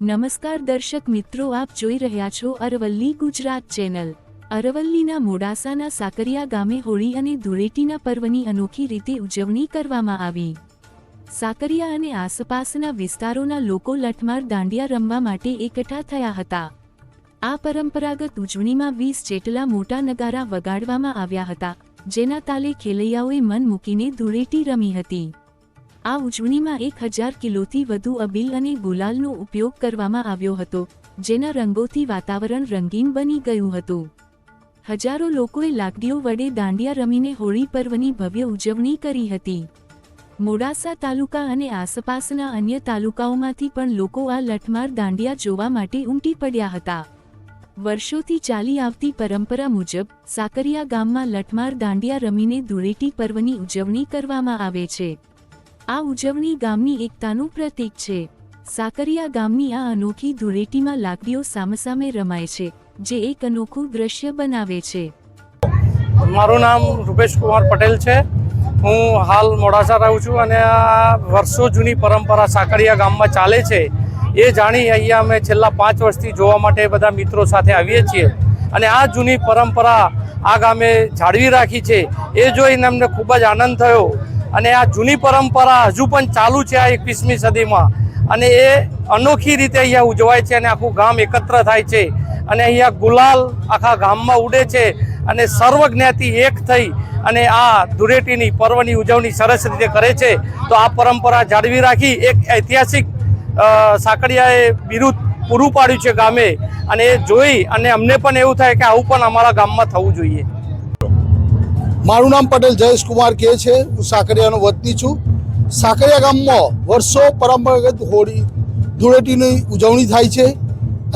નમસ્કાર દર્શક મિત્રો, આપ જોઈ રહ્યા છો અરવલ્લી ગુજરાત ચેનલ. અરવલ્લીના મોડાસાના સાકરિયા ગામે હોળી અને ધૂળેટીના પર્વની અનોખી રીતે ઉજવણી કરવામાં આવી. સાકરિયા અને આસપાસના વિસ્તારોના લોકો લઠમાર દાંડિયા રમવા માટે એકઠા થયા હતા. આ પરંપરાગત ઉજવણીમાં વીસ જેટલા મોટા નગારા વગાડવામાં આવ્યા હતા, જેના તાલે ખેલૈયાઓએ મન મૂકીને ધૂળેટી રમી હતી. આ ઉજવણીમાં એક હજાર કિલોથી વધુ અબીલ અને ગુલાલનો ઉપયોગ કરવામાં આવ્યો હતો, જેના રંગોથી વાતાવરણ રંગીન બની ગયું હતું. હજારો લોકોએ લાકડીઓ વડે દાંડિયા રમીને હોળી પર્વની ભવ્ય ઉજવણી કરી હતી. મોડાસા તાલુકા અને આસપાસના અન્ય તાલુકાઓમાંથી પણ લોકો આ લઠમાર દાંડિયા જોવા માટે ઉમટી પડ્યા હતા. વર્ષોથી ચાલી આવતી પરંપરા મુજબ, સાકરિયા ગામમાં લઠમાર દાંડિયા રમીને ધૂળેટી પર્વની ઉજવણી કરવામાં આવે છે. આ ઉજવણી ગામની એકતાનું પ્રતીક છે. સાકરિયા ગામની આ અનોખી ધૂળેટીમાં લાકડીઓ સામસામે રમાય છે, જે એક અનોખું દ્રશ્ય બનાવે છે. મારું નામ રૂપેશ કુમાર પટેલ છે. હું હાલ મોડાસા રહું છું અને આ વર્ષો જૂની પરંપરા સાકરિયા ગામમાં ચાલે છે. એ જાણી અહીંયા અમે છેલ્લા પાંચ વર્ષથી જોવા માટે બધા મિત્રો સાથે આવીએ છીએ. અને આ જૂની પરંપરા આ ગામે જાળવી રાખી છે. એ જોઈને અમને ખૂબ જ આનંદ થયો. અને આ જૂની પરંપરા હજુ પણ ચાલુ છે આ એકવીસમી સદીમાં. અને એ અનોખી રીતે અહીંયા ઉજવાય છે અને આખું ગામ એકત્ર થાય છે. અને અહીંયા ગુલાલ આખા ગામમાં ઉડે છે અને સર્વ એક થઈ અને આ ધૂળેટીની પર્વની ઉજવણી સરસ રીતે કરે છે. તો આ પરંપરા જાળવી રાખી એક ઐતિહાસિક સાંકળિયાએ બિરુદ પૂરું પાડ્યું છે ગામે. અને એ જોઈ અને અમને પણ એવું થાય કે આવું પણ અમારા ગામમાં થવું જોઈએ. મારું નામ પટેલ જયેશ કુમાર કે છે. હું સાકરિયાનો વતની છું. સાકરિયા ગામમાં વર્ષો પરંપરાગત હોળી, ધૂળેટીની ઉજવણી થાય છે.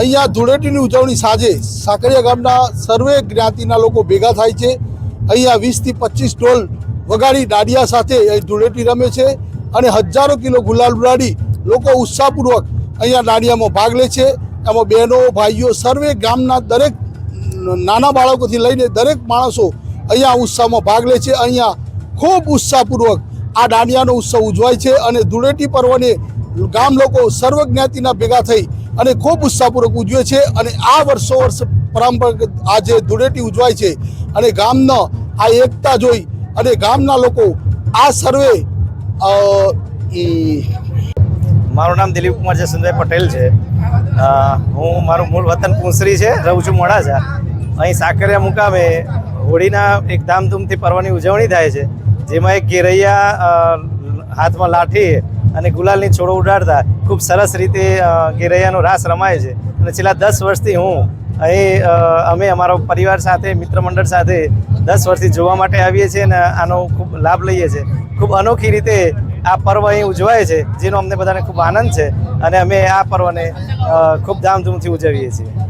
અહીંયા ધૂળેટીની ઉજવણી સાંજે સાકરિયા ગામના સર્વે જ્ઞાતિના લોકો ભેગા થાય છે. અહીંયા વીસથી પચીસ ઢોલ વગાડી દાડિયા સાથે અહીં ધૂળેટી રમે છે અને હજારો કિલો ગુલાલ ઉડાડી લોકો ઉત્સાહપૂર્વક અહીંયા દાડિયામાં ભાગ લે છે. એમાં બહેનો, ભાઈઓ સર્વે ગામના દરેક નાના બાળકોથી લઈને દરેક માણસો અહીંયા ઉત્સવમાં ભાગ લે છે. અહીંયા ખૂબ ઉત્સાહપૂર્વક આ દાંડિયાનો ઉત્સવ ઉજવાય છે અને ધૂળેટી પર્વને ગામ લોકો સર્વ જ્ઞાતિના ભેગા થઈ અને ખૂબ ઉત્સાહપૂર્વક ઉજવે છે અને આ વર્ષો વર્ષ પરંપરાગત આ જે ધૂળેટી ઉજવાય છે અને ગામનો આ એકતા જોઈ અને ગામના લોકો આ સર્વે મારું નામ દિલીપ કુમાર જસવંતભાઈ પટેલ છે. હું મારું મૂળ વતન પૂંસરી છે. રહું છું મોડાસા. અહીં સાકરિયા મુકામે હોળીના એક ધામધૂમથી પર્વની ઉજવણી થાય છે, જેમાં એક ઘેરૈયા હાથમાં લાઠી અને ગુલાલની છોડો ઉડાડતા ખૂબ સરસ રીતે ઘેરૈયાનો રાસ રમાય છે. અને છેલ્લા દસ વર્ષથી હું અહીં અમે અમારો પરિવાર સાથે, મિત્ર મંડળ સાથે દસ વર્ષથી જોવા માટે આવીએ છીએ અને આનો ખૂબ લાભ લઈએ છીએ. ખૂબ અનોખી રીતે આ પર્વ અહીં ઉજવાય છે, જેનો અમને બધાને ખૂબ આનંદ છે અને અમે આ પર્વને ખૂબ ધામધૂમથી ઉજવીએ છીએ.